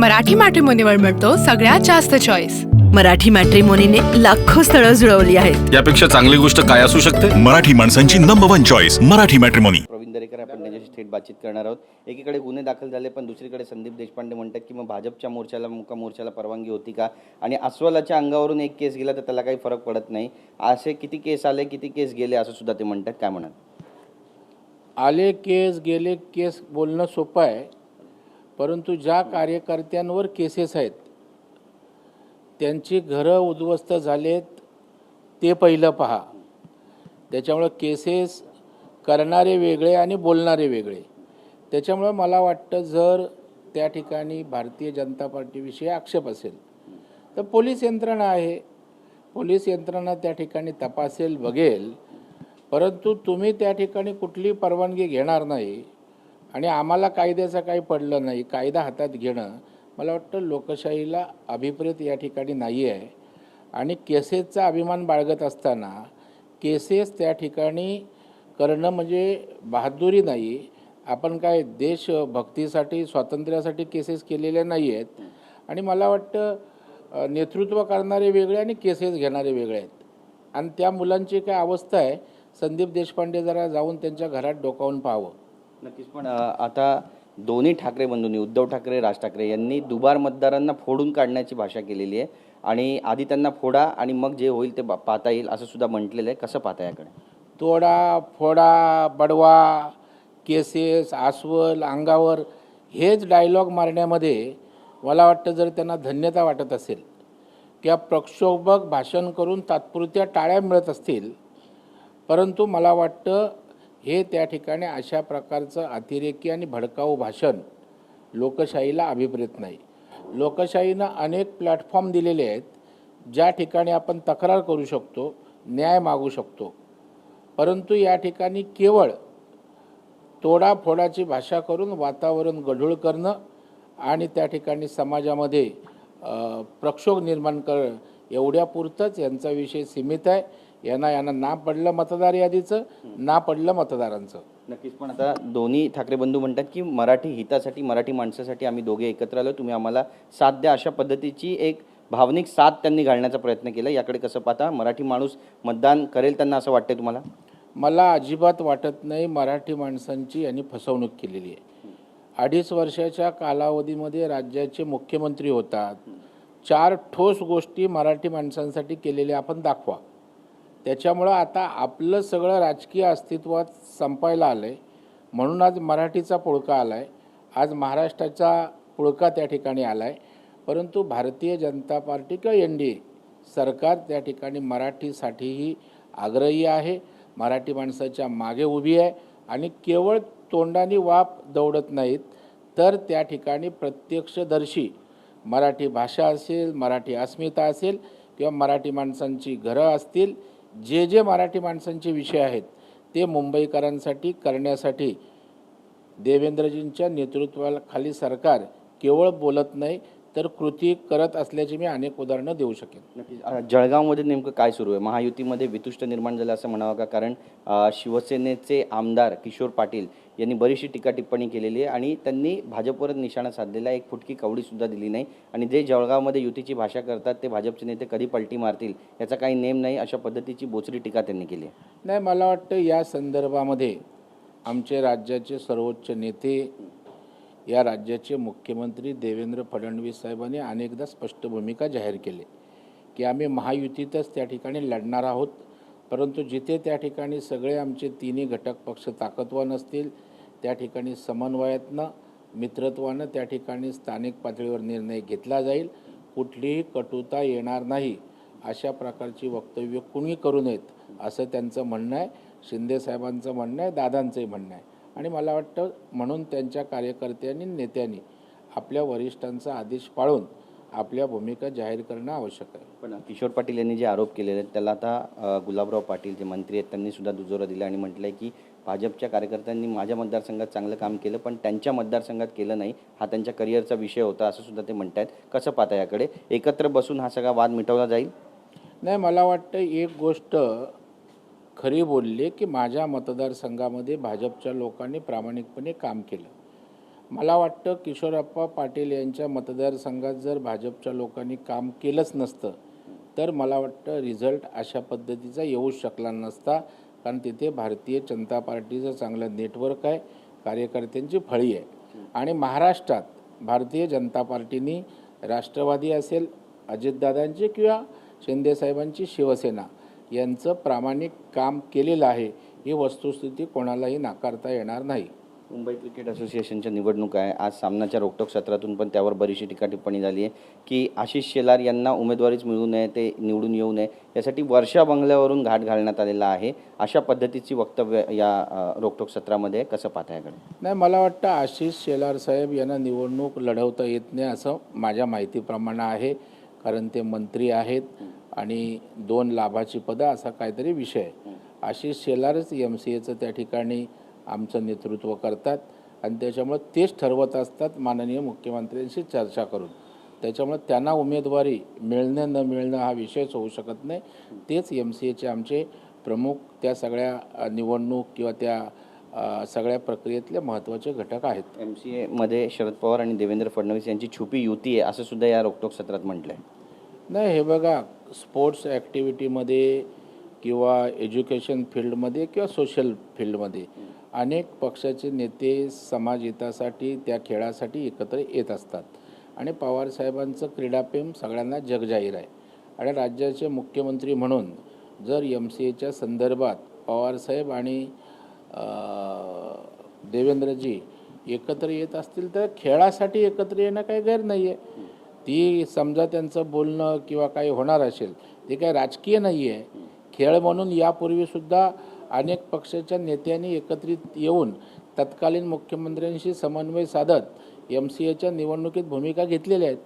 मराठी मॅट्रिमोनीवर मिळतो सगळ्यात जास्त चॉईस मराठी मॅट्रिमोनीने लाखो स्थळं जुळवली आहेत. यापेक्षा चांगली गोष्ट काय असू शकते? मराठी माणसांची number one choice Marathi matrimony Pravin Darekar आपण त्यांच्याशी थेट बातचीत करणार आहोत. एकीकडे गुन्हे दाखल झाले पण दुसरीकडे संदीप देशपांडे म्हणतात की मग भाजपच्या मोर्चाला मुका मोर्चाला परवानगी होती का? आणि अस्वलाच्या अंगावरून एक केस गेला तर त्याला काही फरक पडत नाही. असे किती केस आले किती केस गेले असं सुद्धा ते म्हणतात. काय म्हणाल? आले केस गेले केस बोलणं सोपं आहे. परंतु ज्या कार्यकर्त्यांवर केसेस आहेत त्यांची घरं उद्ध्वस्त झालेत ते पहिलं पहा. त्याच्यामुळं केसेस करणारे वेगळे आणि बोलणारे वेगळे. त्याच्यामुळं मला वाटतं जर त्या ठिकाणी भारतीय जनता पार्टीविषयी आक्षेप असेल तर पोलीस यंत्रणा आहे. पोलीस यंत्रणा त्या ठिकाणी तपासेल बघेल. परंतु तुम्ही त्या ठिकाणी कुठली परवानगी घेणार नाही आणि आम्हाला कायद्याचं काही पडलं नाही कायदा हातात घेणं मला वाटतं लोकशाहीला अभिप्रेत या ठिकाणी नाही आहे आणि केसेसचा अभिमान बाळगत असताना केसेस त्या ठिकाणी करणं म्हणजे बहादुरी नाही. आपण काय देशभक्तीसाठी स्वातंत्र्यासाठी केसेस केलेल्या नाही आहेत आणि मला वाटतं नेतृत्व करणारे वेगळे आणि केसेस घेणारे वेगळे आहेत. आणि त्या मुलांची काय अवस्था आहे संदीप देशपांडे जरा जाऊन त्यांच्या घरात डोकावून पाहावं. नक्कीच. पण आता दोन्ही ठाकरे बंधूंनी उद्धव ठाकरे राज ठाकरे यांनी दुबार मतदारांना फोडून काढण्याची भाषा केलेली आहे. आणि आधी त्यांना फोडा आणि मग जे होईल ते पाहता येईल असं सुद्धा म्हटलेलं आहे. कसं पाहता याकडे? तोडा फोडा बडवा केसेस आस्वल अंगावर हेच डायलॉग मारण्यामध्ये मला वाटतं जर त्यांना धन्यता वाटत असेल किंवा प्रक्षोभक भाषण करून तात्पुरत्या टाळ्या मिळत असतील परंतु मला वाटतं हे त्या ठिकाणी अशा प्रकारचं अतिरेकी आणि भडकाऊ भाषण लोकशाहीला अभिप्रेत नाही. लोकशाहीनं अनेक प्लॅटफॉर्म दिलेले आहेत ज्या ठिकाणी आपण तक्रार करू शकतो न्याय मागू शकतो. परंतु या ठिकाणी केवळ तोडाफोडाची भाषा करून वातावरण गढूळ करणं आणि त्या ठिकाणी समाजामध्ये प्रक्षोभ निर्माण कर एवढ्यापुरतंच यांचा विषय सीमित आहे. यांना यांना ना पडलं मतदार यादीचं ना पडलं मतदारांचं. नक्कीच पण आता दोन्ही ठाकरे बंधू म्हणतात की मराठी हितासाठी मराठी माणसासाठी आम्ही दोघे एकत्र आलो तुम्ही आम्हाला साथ द्या अशा पद्धतीची एक भावनिक साथ त्यांनी घालण्याचा प्रयत्न केला. याकडे कसं पाहता मराठी माणूस मतदान करेल त्यांना असं वाटतंय तुम्हाला? मला अजिबात वाटत नाही मराठी माणसांची यांनी फसवणूक केलेली आहे. अडीच वर्षाच्या कालावधीमध्ये राज्याचे मुख्यमंत्री होतात. चार ठोस गोष्टी मराठी माणसांसाठी केलेल्या आपण दाखवा. त्याच्यामुळं आता आपलं सगळं राजकीय अस्तित्वात संपायला आलं आहे म्हणून आज मराठीचा पुळका आला आहे आज महाराष्ट्राचा पुळका त्या ठिकाणी आला आहे परंतु भारतीय जनता पार्टी किंवा एन डी ए सरकार त्या ठिकाणी मराठीसाठीही आग्रही आहे. मराठी माणसाच्या मागे उभी आहे आणि केवळ तोंडाने वाप दौडत नाहीत तर त्या ठिकाणी प्रत्यक्षदर्शी मराठी भाषा असेल मराठी अस्मिता असेल किंवा मराठी माणसांची घरं असतील जे जे मराठी माणसांचे विषय आहेत ते मुंबईकरांसाठी करण्यासाठी देवेंद्रजींच्या नेतृत्वाखाली सरकार केवळ बोलत नाही तर कृती करत असल्याची मी अनेक उदाहरणं देऊ शकेन. जळगावमध्ये नेमकं काय सुरू आहे? महायुतीमध्ये वितुष्ट निर्माण झालं असं म्हणावं का? कारण शिवसेनेचे आमदार किशोर पाटील यांनी बरीचशी टीका टिप्पणी केलेली आहे आणि त्यांनी भाजपवर निशाणा साधलेला एक फुटकी कवडीसुद्धा दिली नाही. आणि जे जळगावमध्ये युतीची भाषा करतात ते भाजपचे नेते कधी पलटी मारतील याचा काही नेम नाही अशा पद्धतीची बोचरी टीका त्यांनी केली नाही मला वाटतं या संदर्भामध्ये आमचे राज्याचे सर्वोच्च नेते या राज्याचे मुख्यमंत्री देवेंद्र फडणवीस साहेबांनी अनेकदा स्पष्ट भूमिका जाहीर केली की आम्ही महायुतीतच त्या ठिकाणी लढणार आहोत. परंतु जिथे त्या ठिकाणी सगळे आमचे तिन्ही घटक पक्ष ताकदवान असतील त्या ठिकाणी समन्वयातनं मित्रत्वानं त्या ठिकाणी स्थानिक पातळीवर निर्णय घेतला जाईल. कुठलीही कटुता येणार नाही. अशा प्रकारची वक्तव्य कुणी करू नयेत असं त्यांचं म्हणणं आहे. शिंदेसाहेबांचं म्हणणं आहे दादांचंही म्हणणं आहे. आणि मला वाटतं म्हणून त्यांच्या कार्यकर्त्यांनी नेत्यांनी आपल्या वरिष्ठांचा आदेश पाळून आपल्या भूमिका जाहीर करणं आवश्यक आहे. पण किशोर पाटील यांनी जे आरोप केलेले आहेत त्याला आता गुलाबराव पाटील जे मंत्री आहेत त्यांनी सुद्धा दुजोरा दिला आणि म्हटलं आहे की भाजपच्या कार्यकर्त्यांनी माझ्या मतदारसंघात चांगलं काम केलं पण त्यांच्या मतदारसंघात केलं नाही हा त्यांच्या करिअरचा विषय होता असं सुद्धा ते म्हणत आहेत कसं पाहता याकडे? एकत्र बसून हा सगळा वाद मिटवला जाईल? नाही मला वाटतं एक गोष्ट खरी बोलली की माझ्या मतदारसंघामध्ये भाजपच्या लोकांनी प्रामाणिकपणे काम केलं. मला वाटतं किशोरप्पा पाटील यांच्या मतदारसंघात जर भाजपच्या लोकांनी काम केलंच नसतं तर मला वाटतं रिझल्ट अशा पद्धतीचा येऊच शकला नसता कारण तिथे भारतीय जनता पार्टीचं चांगलं नेटवर्क आहे कार्यकर्त्यांची फळी आहे. आणि महाराष्ट्रात भारतीय जनता पार्टीनी राष्ट्रवादी असेल अजितदादांची किंवा शिंदेसाहेबांची शिवसेना यांचं प्रामाणिक काम केलेलं आहे ही वस्तुस्थिती कोणालाही नाकारता येणार नाही. मुंबई क्रिकेट असोसिएशनच्या निवडणूक आहे. आज सामनाच्या रोकटोक सत्रातून पण त्यावर बरीचशी टीका टिप्पणी झाली आहे की आशिष शेलार यांना उमेदवारीच मिळू नये ते निवडून येऊ नये यासाठी वर्षा बंगल्यावरून घाट घालण्यात आलेला आहे. अशा पद्धतीची वक्तव्य या रोकटोक सत्रामध्ये कसं पाहता याकडे नाही मला वाटतं आशिष शेलार साहेब यांना निवडणूक लढवता येत नाही असं माझ्या माहितीप्रमाणे आहे कारण ते मंत्री आहेत आणि दोन लाभाची पदं असा काहीतरी विषय आशिष शेलारच एम सी एचं त्या ठिकाणी आमचं नेतृत्व करतात आणि त्याच्यामुळे तेच ठरवत असतात माननीय मुख्यमंत्र्यांशी चर्चा करून. त्याच्यामुळे त्यांना उमेदवारी मिळणं न मिळणं हा विषयच होऊ शकत नाही. तेच एम सी एचे आमचे प्रमुख त्या सगळ्या निवडणूक किंवा त्या सगळ्या प्रक्रियेतले महत्त्वाचे घटक आहेत. एम सी एमध्ये शरद पवार आणि देवेंद्र फडणवीस यांची छुपी युती आहे असं सुद्धा या रोखटोक सत्रात म्हटलं आहे नाही हे बघा स्पोर्ट्स ॲक्टिव्हिटीमध्ये किंवा एज्युकेशन फील्डमध्ये किंवा सोशल फील्डमध्ये अनेक पक्षाचे नेते समाज हितासाठी त्या खेळासाठी एकत्र येत असतात. आणि पवारसाहेबांचं क्रीडाप्रेम सगळ्यांना जगजाहीर आहे. आणि राज्याचे मुख्यमंत्री म्हणून जर एम सी एच्या संदर्भात पवारसाहेब आणि देवेंद्रजी एकत्र येत असतील तर खेळासाठी एकत्र येणं काही गैर नाही आहे ती समजा त्यांचं बोलणं किंवा काही होणार असेल ते काही राजकीय नाही आहे खेळ म्हणून यापूर्वीसुद्धा अनेक पक्षाच्या नेत्यांनी एकत्रित येऊन तत्कालीन मुख्यमंत्र्यांशी समन्वय साधत एम सी एच्या निवडणुकीत भूमिका घेतलेल्या आहेत.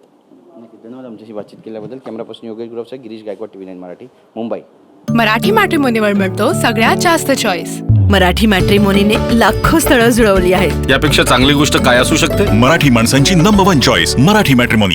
नक्की. धन्यवाद आमच्याशी बातचीत केल्याबद्दल. कॅमेरापासून योगेश ग्रुपचा Girish Gaikwad T V nine Marathi Mumbai. Marathi मॅट्रिमोनीवर मिळतो सगळ्यात जास्त चॉईस मराठी मॅट्रिमोनीने लाखो स्थळं जुळवली आहेत. यापेक्षा चांगली गोष्ट काय असू शकते? मराठी माणसांची number one choice Marathi matrimony